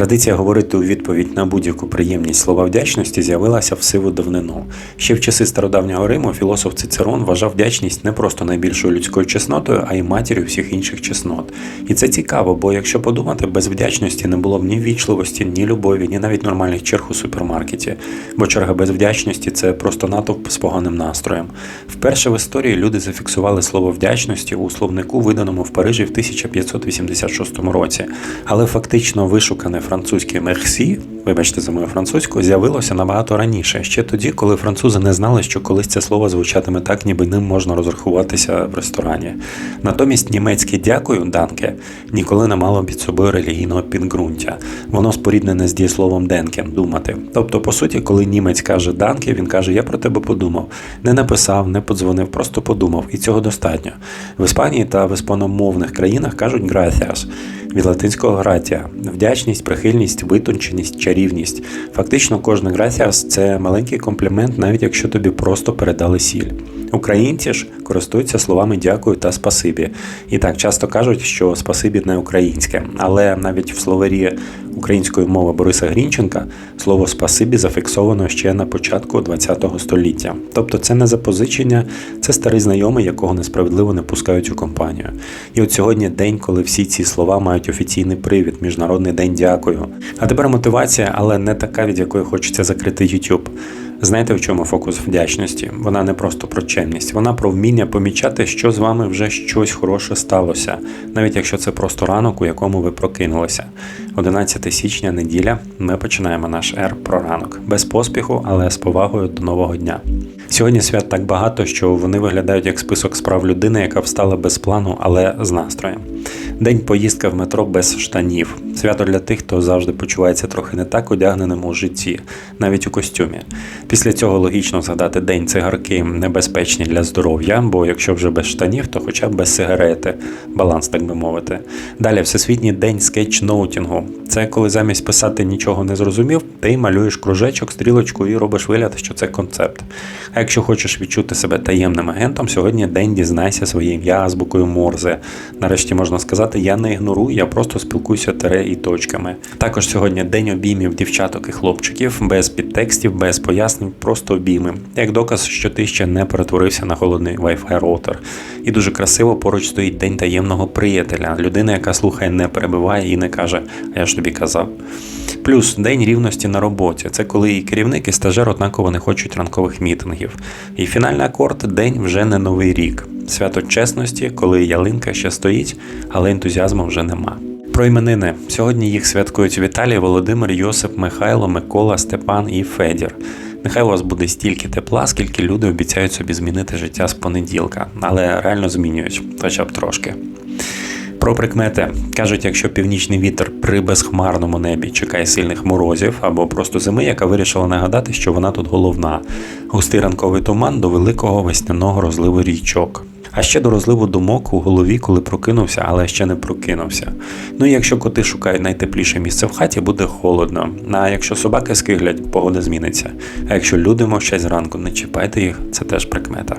Традиція говорити у відповідь на будь-яку приємність слова вдячності з'явилася в сиву давнину. Ще в часи стародавнього Риму філософ Цицерон вважав вдячність не просто найбільшою людською чеснотою, а й матір'ю всіх інших чеснот. І це цікаво, бо якщо подумати, без вдячності не було б ні ввічливості, ні любові, ні навіть нормальних черг у супермаркеті. Бо черга без вдячності це просто натовп з поганим настроєм. Вперше в історії люди зафіксували слово вдячності у словнику, виданому в Парижі в 1586 році. Але фактично вишукане французьке мерсі, вибачте за мою французьку, з'явилося набагато раніше, ще тоді, коли французи не знали, що колись це слово звучатиме так, ніби ним можна розрахуватися в ресторані. Натомість німецьке дякую, данке, ніколи не мало під собою релігійного підґрунтя. Воно споріднене з дієсловом денкен думати. Тобто, по суті, коли німець каже данке, він каже, я про тебе подумав. Не написав, не подзвонив, просто подумав, і цього достатньо. В Іспанії та в іспаномовних країнах кажуть gracias від латинського гратія, вдячність, прихильність, витонченість, чарівність. Фактично, кожна gracias – це маленький комплімент, навіть якщо тобі просто передали сіль. Українці ж користуються словами дякую та спасибі. І так часто кажуть, що спасибі не українське, але навіть в словарі української мови Бориса Грінченка слово спасибі зафіксовано ще на початку ХХ століття. Тобто це не запозичення, це старий знайомий, якого несправедливо не пускають у компанію. І от сьогодні день, коли всі ці слова мають офіційний привід, міжнародний день дякую. А тепер мотивація, але не така, від якої хочеться закрити YouTube. Знаєте, в чому фокус вдячності? Вона не просто про чемність, вона про вміння помічати, що з вами вже щось хороше сталося, навіть якщо це просто ранок, у якому ви прокинулися. 11 січня, неділя, ми починаємо наш ер про ранок без поспіху, але з повагою до нового дня. Сьогодні свят так багато, що вони виглядають як список справ людини, яка встала без плану, але з настроєм. День поїздка в метро без штанів. Свято для тих, хто завжди почувається трохи не так одягненим у житті, навіть у костюмі. Після цього логічно згадати день цигарки небезпечні для здоров'я, бо якщо вже без штанів, то хоча б без сигарети, баланс, так би мовити. Далі всесвітній день скетчноутінгу. Це коли замість писати нічого не зрозумів, ти малюєш кружечок, стрілочку і робиш вигляд, що це концепт. А якщо хочеш відчути себе таємним агентом, сьогодні день дізнайся своє ім'я азбукою Морзе. Нарешті можна сказати, я не ігнорую, я просто спілкуюся тире і точками. Також сьогодні день обіймів дівчаток і хлопчиків, без підтекстів, без пояснень, просто обійми. Як доказ, що ти ще не перетворився на холодний Wi-Fi роутер. І дуже красиво поруч стоїть день таємного приятеля, людина, яка слухає, не перебиває і не каже, а я ж тобі казав. Плюс день рівності на роботі. Це коли і керівник, і стажер однаково не хочуть ранкових мітингів. І фінальний акорд день вже не новий рік. Свято чесності, коли ялинка ще стоїть, але ентузіазму вже нема. Про іменини сьогодні їх святкують Віталій, Володимир, Йосип, Михайло, Микола, Степан і Федір. Нехай у вас буде стільки тепла, скільки люди обіцяють собі змінити життя з понеділка, але реально змінюють, хоча б трошки. Про прикмети кажуть, якщо північний вітер при безхмарному небі чекає сильних морозів або просто зими, яка вирішила нагадати, що вона тут головна. Густий ранковий туман до великого весняного розливу річок. А ще до розливу думок у голові, коли прокинувся, але ще не прокинувся. Ну і якщо коти шукають найтепліше місце в хаті, буде холодно. А якщо собаки скиглять, погода зміниться. А якщо люди мовчать зранку, не чіпайте їх, це теж прикмета.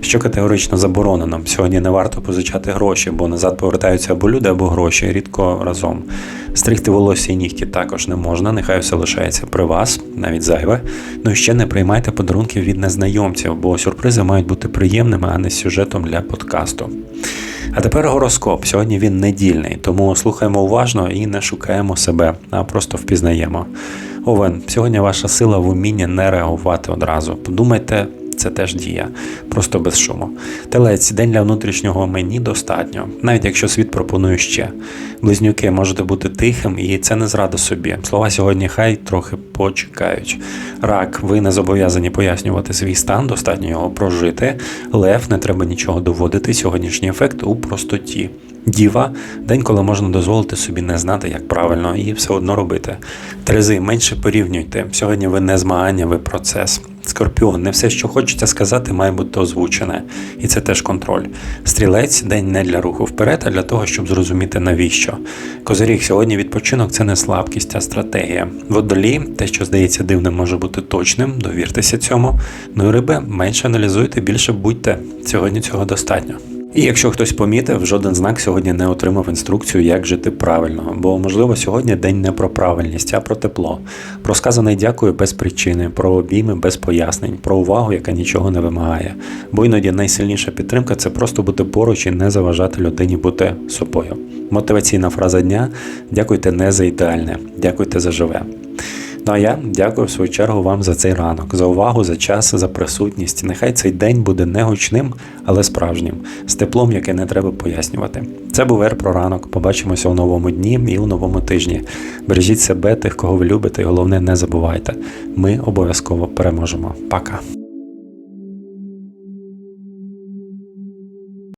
Що категорично заборонено. Сьогодні не варто позичати гроші, бо назад повертаються або люди, або гроші, рідко разом. Стригти волосся і нігті також не можна, нехай все лишається при вас, навіть зайве. Ну і ще не приймайте подарунків від незнайомців, бо сюрпризи мають бути приємними, а не сюжетом для подкасту. А тепер гороскоп. Сьогодні він недільний, тому слухаємо уважно і не шукаємо себе, а просто впізнаємо. Овен, сьогодні ваша сила в умінні не реагувати одразу. Подумайте. Це теж дія, просто без шуму. Телець, день для внутрішнього мені достатньо, навіть якщо світ пропонує ще. Близнюки можете бути тихим, і це не зрада собі. Слова сьогодні хай трохи почекають. Рак, ви не зобов'язані пояснювати свій стан, достатньо його прожити. Лев, не треба нічого доводити. Сьогоднішній ефект у простоті. Діва день, коли можна дозволити собі не знати, як правильно, і все одно робити. Терези, менше порівнюйте. Сьогодні ви не змагання, ви процес. Скорпіон, не все, що хочеться сказати, має бути озвучене, і це теж контроль. Стрілець день не для руху вперед, а для того, щоб зрозуміти навіщо. Козиріг, сьогодні відпочинок це не слабкість, а стратегія. Водолі, те, що здається дивним, може бути точним, довіртеся цьому. Ну і риби, менше аналізуйте, більше будьте. Сьогодні цього достатньо. І якщо хтось помітив, жоден знак сьогодні не отримав інструкцію, як жити правильно, бо можливо сьогодні день не про правильність, а про тепло, про сказане дякую без причини, про обійми без пояснень, про увагу, яка нічого не вимагає. Бо іноді найсильніша підтримка це просто бути поруч і не заважати людині бути собою. Мотиваційна фраза дня: дякуйте не за ідеальне, дякуйте за живе. Ну а я дякую в свою чергу вам за цей ранок, за увагу, за час, за присутність. Нехай цей день буде не гучним, але справжнім, з теплом, яке не треба пояснювати. Це був Ер про ранок. Побачимося у новому дні і у новому тижні. Бережіть себе, тих, кого ви любите, і головне, не забувайте. Ми обов'язково переможемо. Пока.